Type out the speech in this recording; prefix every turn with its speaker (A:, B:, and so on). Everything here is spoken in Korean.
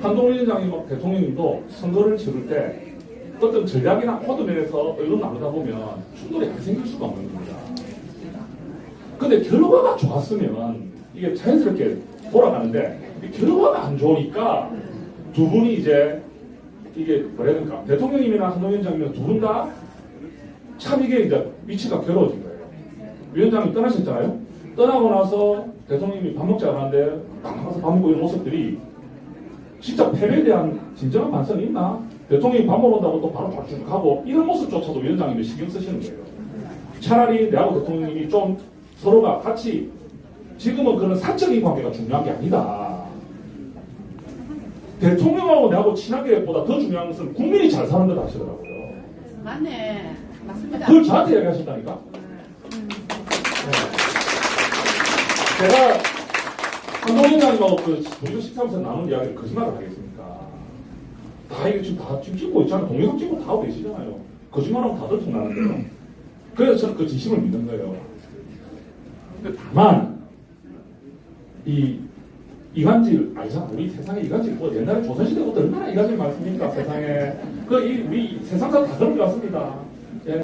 A: 한동훈 위원장이 막 대통령님도 선거를 치를 때 어떤 전략이나 코드 면에서 의논 나누다 보면 충돌이 안 생길 수가 없는 겁니다. 근데 결과가 좋았으면 이게 자연스럽게 돌아가는데 이 결과가 안 좋으니까 두 분이 이제 이게 뭐라 해야 될까 대통령님이나 한동훈 위원장이면 두 분 다 참 이게 이제 위치가 괴로워진 거예요. 위원장이 떠나셨잖아요. 떠나고 나서 대통령님이 밥 먹자 하는데 딱 나가서 밥 먹고 이런 모습들이 진짜 패배에 대한 진정한 반성이 있나? 대통령이 밥 먹으러 온다고 또 바로 가고 이런 모습조차도 위원장님이 신경 쓰시는 거예요. 차라리 내하고 대통령님이 좀 서로가 같이 지금은 그런 사적인 관계가 중요한 게 아니다. 대통령하고 내하고 친하게 보다 더 중요한 것은 국민이 잘 사는 거다 하시더라고요.
B: 맞네. 맞습니다.
A: 그걸 저한테 얘기하셨다니까? 네. 제가 한동훈장님하고 그 우리가 식사하면서 나눈 이야기를 거짓말을 하겠습니까? 다 이게 지금 다 지금 찍고 있잖아요. 동영상 찍고 다 하고 계시잖아요. 거짓말하면 다 들통나는데요. 그래서 저는 그 진심을 믿는 거예요. 다만 이 이간질 알잖아. 우리 세상에 이간질 뭐 옛날에 조선시대부터 얼마나 이간질 많습니까 세상에. 그 이 우리 세상사 다 그런 것 같습니다.